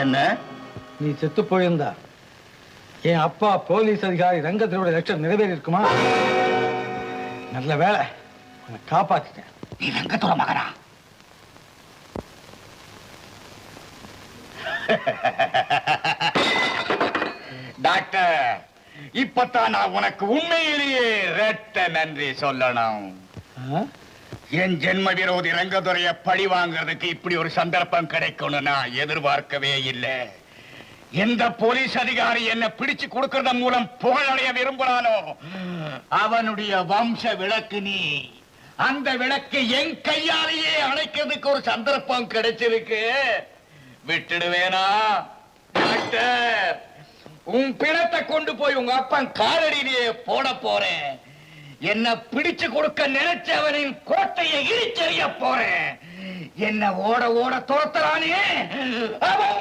என்ன? நீ செத்து போயிருந்தா. என் அப்பா போலீஸ் அதிகாரி ரங்கத்தினோட லட்சம் நிறைவேறி இருக்குமா நல்ல வேலை உன்னை காப்பாத்திட்டேன். நீ ரங்கத்துற மகனா? டாக்டர் இப்பத்தான் நான் உனக்கு உண்மையிலேயே ரெட்ட நன்றி சொல்லணும். ஆ? என் ஜென்ம விரோதி ரங்கதுரைய பழி வாங்குறதுக்கு இப்படி ஒரு சந்தர்ப்பம் கிடைக்கும்னு நான் எதிர்பார்க்கவே இல்லை. எந்த போலீஸ் அதிகாரி என்ன பிடிச்சு கொடுக்கறது மூலம் புகழடைய விரும்புறானோ அவனுடைய வம்ச விளக்கு நீ அந்த விளக்கு என் கையாலேயே அணைக்கிறதுக்கு ஒரு சந்தர்ப்பம் கிடைச்சிருக்கு. விட்டுடுவேனா? டாக்டர் உன் பிணத்தை கொண்டு போய் உங்க அப்பன் காலடியிலேயே போட போறேன். என்ன பிடிச்சு கொடுக்க நினைச்சவனின் கோட்டையை இடிச்செறிய போறேன். என்ன ஓட ஓட துரத்துறானே.